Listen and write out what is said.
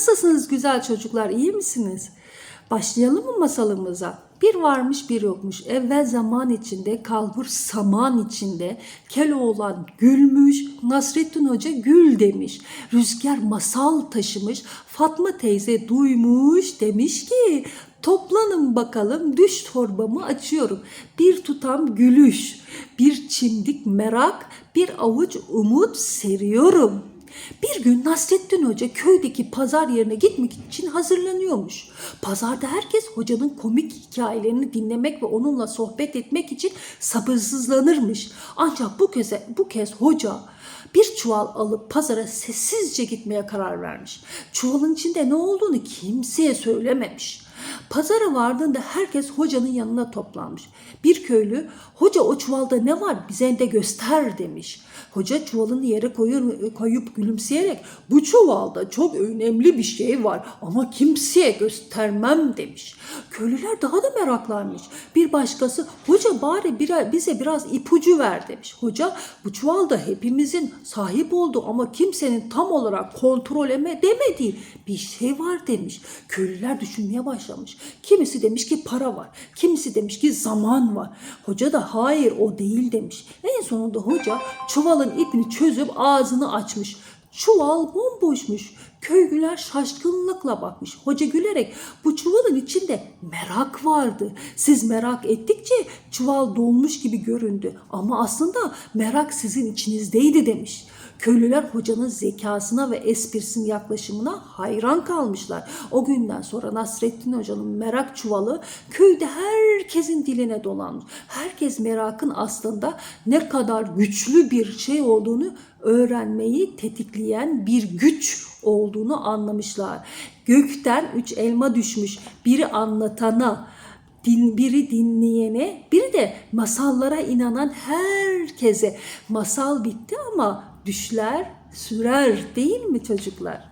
Nasılsınız güzel çocuklar? İyi misiniz? Başlayalım mı masalımıza? Bir varmış bir yokmuş. Evvel zaman içinde, kalbur saman içinde. Keloğlan gülmüş, Nasrettin Hoca gül demiş. Rüzgar masal taşımış, Fatma teyze duymuş demiş ki Toplanın bakalım düş torbamı açıyorum. Bir tutam gülüş, bir çimdik merak, bir avuç umut seriyorum. Bir gün Nasrettin Hoca köydeki pazar yerine gitmek için hazırlanıyormuş. Pazarda herkes hocanın komik hikayelerini dinlemek ve onunla sohbet etmek için sabırsızlanırmış. Ancak bu kez, bu kez hoca bir çuval alıp pazara sessizce gitmeye karar vermiş. Çuvalın içinde ne olduğunu kimseye söylememiş. Pazara vardığında herkes hocanın yanına toplanmış. Bir köylü, hoca o çuvalda ne var bize de göster demiş. Hoca çuvalını yere koyur, koyup gülümseyerek bu çuvalda çok önemli bir şey var ama kimseye göstermem demiş. Köylüler daha da meraklanmış. Bir başkası hoca bari bir, bize biraz ipucu ver demiş. Hoca bu çuvalda hepimizin sahip olduğu ama kimsenin tam olarak kontrol edemediği bir şey var demiş. Köylüler düşünmeye başlamış. Kimisi demiş ki para var. Kimisi demiş ki zaman var. Hoca da hayır o değil demiş. En sonunda hoca çuvalın ipini çözüp ağzını açmış. Çuval bomboşmuş. Köylüler şaşkınlıkla bakmış. Hoca gülerek bu çuvalın içinde merak vardı. Siz merak ettikçe çuval dolmuş gibi göründü. Ama aslında merak sizin içinizdeydi demiş. Köylüler hocanın zekasına ve esprisinin yaklaşımına hayran kalmışlar. O günden sonra Nasrettin Hoca'nın merak çuvalı köyde herkesin diline dolanmış. Herkes merakın aslında ne kadar güçlü bir şey olduğunu öğrenmeyi tetikleyen bir güç olduğunu anlamışlar. Gökten üç elma düşmüş. Biri anlatana, din, biri dinleyene, biri de masallara inanan herkese. Masal bitti ama düşler sürer değil mi çocuklar?